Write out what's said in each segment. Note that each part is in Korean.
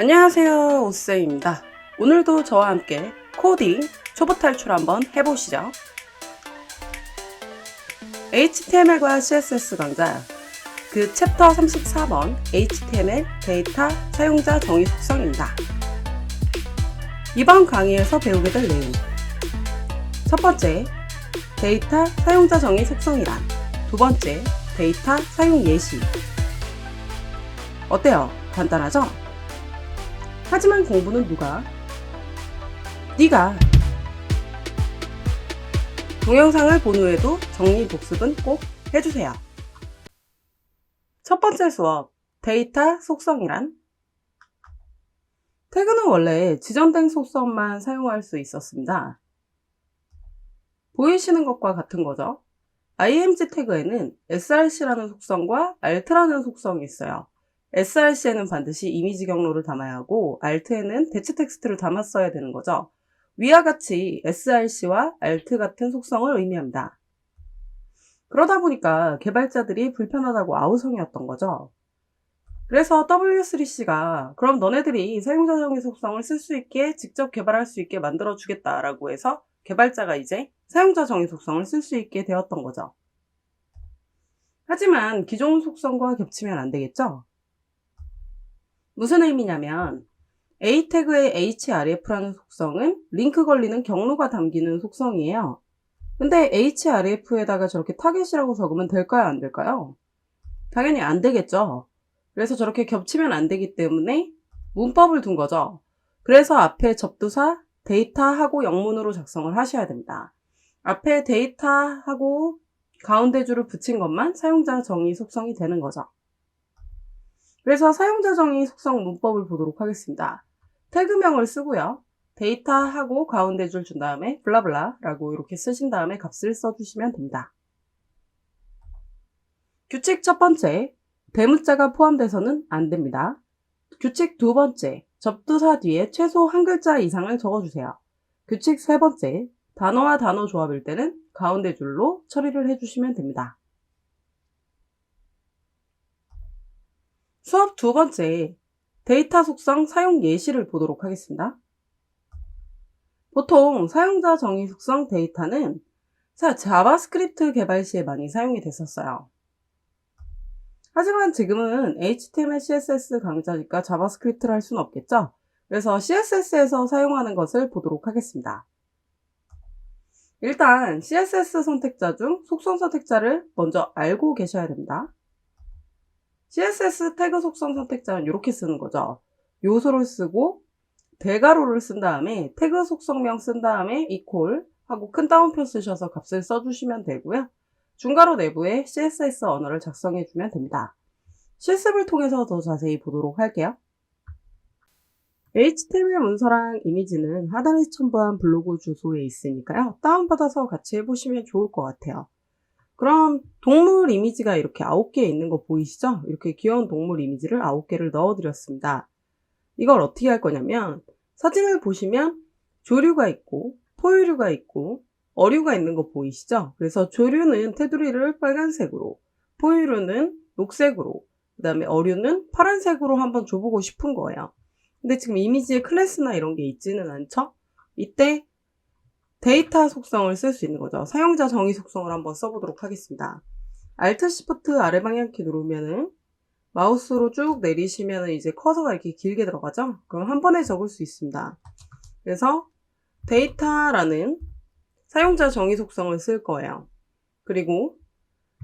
안녕하세요 오쌤입니다. 오늘도 저와 함께 코딩 초보 탈출 한번 해보시죠. HTML과 CSS 강좌 그 챕터 34번 HTML 데이터 사용자 정의 속성입니다. 이번 강의에서 배우게 될 내용. 첫 번째 데이터 사용자 정의 속성이란 두 번째 데이터 사용 예시. 어때요? 간단하죠? 하지만 공부는 누가? 네가 동영상을 본 후에도 정리 복습은 꼭 해주세요. 첫 번째 수업 데이터 속성이란 태그는 원래 지정된 속성만 사용할 수 있었습니다. 보이시는 것과 같은 거죠. img 태그에는 src라는 속성과 alt라는 속성이 있어요. Src에는 반드시 이미지 경로를 담아야 하고 alt에는 대체 텍스트를 담았어야 되는 거죠. 위와 같이 src와 alt 같은 속성을 의미합니다. 그러다 보니까 개발자들이 불편하다고 아우성이었던 거죠. 그래서 W3C가 그럼 너네들이 사용자 정의 속성을 쓸 수 있게 직접 개발할 수 있게 만들어 주겠다라고 해서 개발자가 이제 사용자 정의 속성을 쓸 수 있게 되었던 거죠. 하지만 기존 속성과 겹치면 안 되겠죠? 무슨 의미냐면 a 태그의 href라는 속성은 링크 걸리는 경로가 담기는 속성이에요. 근데 href에다가 저렇게 타겟이라고 적으면 될까요? 안 될까요? 당연히 안 되겠죠. 그래서 저렇게 겹치면 안 되기 때문에 문법을 둔 거죠. 그래서 앞에 접두사 데이터하고 영문으로 작성을 하셔야 됩니다. 앞에 데이터하고 가운데 줄을 붙인 것만 사용자 정의 속성이 되는 거죠. 그래서 사용자 정의 속성 문법을 보도록 하겠습니다. 태그명을 쓰고요. 데이터하고 가운데 줄 준 다음에 블라블라라고 이렇게 쓰신 다음에 값을 써주시면 됩니다. 규칙 첫 번째, 대문자가 포함돼서는 안 됩니다. 규칙 두 번째, 접두사 뒤에 최소 한 글자 이상을 적어주세요. 규칙 세 번째, 단어와 단어 조합일 때는 가운데 줄로 처리를 해주시면 됩니다. 수업 두 번째, 데이터 속성 사용 예시를 보도록 하겠습니다. 보통 사용자 정의 속성 데이터는 자, 자바스크립트 개발 시에 많이 사용이 됐었어요. 하지만 지금은 HTML, CSS 강좌니까 자바스크립트를 할 수는 없겠죠? 그래서 CSS에서 사용하는 것을 보도록 하겠습니다. 일단 CSS 선택자 중 속성 선택자를 먼저 알고 계셔야 됩니다. CSS 태그 속성 선택자는 이렇게 쓰는 거죠. 요소를 쓰고 대괄호를 쓴 다음에 태그 속성명 쓴 다음에 이퀄 하고 큰 따옴표 쓰셔서 값을 써주시면 되고요. 중괄호 내부에 CSS 언어를 작성해 주면 됩니다. 실습을 통해서 더 자세히 보도록 할게요. HTML 문서랑 이미지는 하단에 첨부한 블로그 주소에 있으니까요. 다운받아서 같이 해보시면 좋을 것 같아요. 그럼 동물 이미지가 이렇게 9개 있는 거 보이시죠? 이렇게 귀여운 동물 이미지를 9개를 넣어드렸습니다. 이걸 어떻게 할 거냐면 사진을 보시면 조류가 있고 포유류가 있고 어류가 있는 거 보이시죠? 그래서 조류는 테두리를 빨간색으로 포유류는 녹색으로 그 다음에 어류는 파란색으로 한번 줘보고 싶은 거예요. 근데 지금 이미지에 클래스나 이런 게 있지는 않죠? 이때 데이터 속성을 쓸 수 있는 거죠. 사용자 정의 속성을 한번 써보도록 하겠습니다. Alt Shift 아래 방향키 누르면은 마우스로 쭉 내리시면 이제 커서가 이렇게 길게 들어가죠? 그럼 한 번에 적을 수 있습니다. 그래서 데이터라는 사용자 정의 속성을 쓸 거예요. 그리고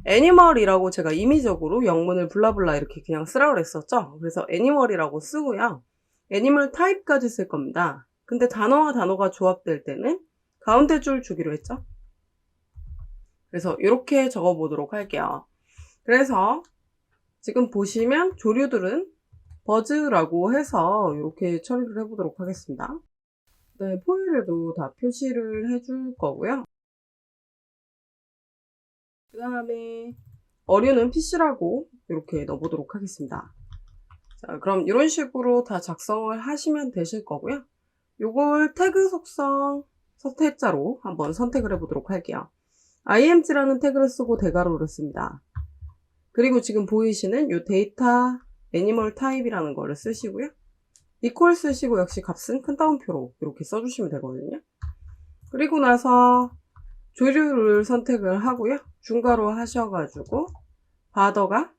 애니멀이라고 제가 임의적으로 영문을 블라블라 이렇게 그냥 쓰라고 그랬었죠? 그래서 애니멀이라고 쓰고요. 애니멀 타입까지 쓸 겁니다. 근데 단어와 단어가 조합될 때는 가운데 줄 주기로 했죠? 그래서 이렇게 적어 보도록 할게요. 그래서 지금 보시면 조류들은 버즈라고 해서 이렇게 처리를 해보도록 하겠습니다. 네, 포일에도 다 표시를 해줄 거고요. 그 다음에 어류는 PC라고 이렇게 넣어보도록 하겠습니다. 자, 그럼 이런 식으로 다 작성을 하시면 되실 거고요. 요걸 태그 속성 선택자로 한번 선택을 해보도록 할게요. img라는 태그를 쓰고 대괄호를 씁니다. 그리고 지금 보이시는 이 데이터 애니멀 타입이라는 거를 쓰시고요. 이퀄 쓰시고 역시 값은 큰 따옴표로 이렇게 써주시면 되거든요. 그리고 나서 조류를 선택을 하고요. 중괄호 하셔가지고 바더가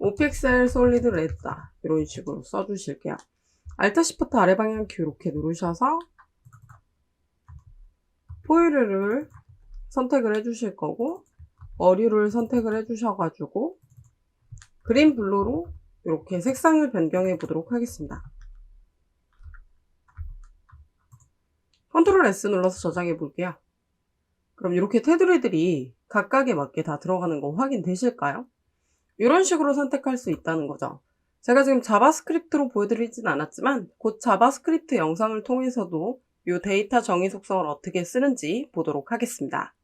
5픽셀 솔리드 레드다 이런 식으로 써주실게요. Alt Shift 아래 방향 키 이렇게 누르셔서 포일을 선택을 해주실 거고 어류를 선택을 해주셔가지고 그린 블루로 이렇게 색상을 변경해 보도록 하겠습니다. 컨트롤 S 눌러서 저장해 볼게요. 그럼 이렇게 테두리들이 각각에 맞게 다 들어가는 거 확인되실까요? 이런 식으로 선택할 수 있다는 거죠. 제가 지금 자바스크립트로 보여드리진 않았지만 곧 자바스크립트 영상을 통해서도 이 데이터 정의 속성을 어떻게 쓰는지 보도록 하겠습니다.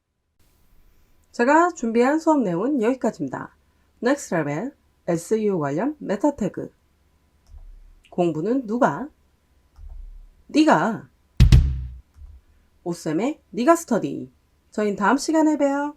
제가 준비한 수업 내용은 여기까지입니다. Next Level SEO 관련 메타 태그 공부는 누가? 네가 오쌤의 네가 스터디 저희는 다음 시간에 봬요.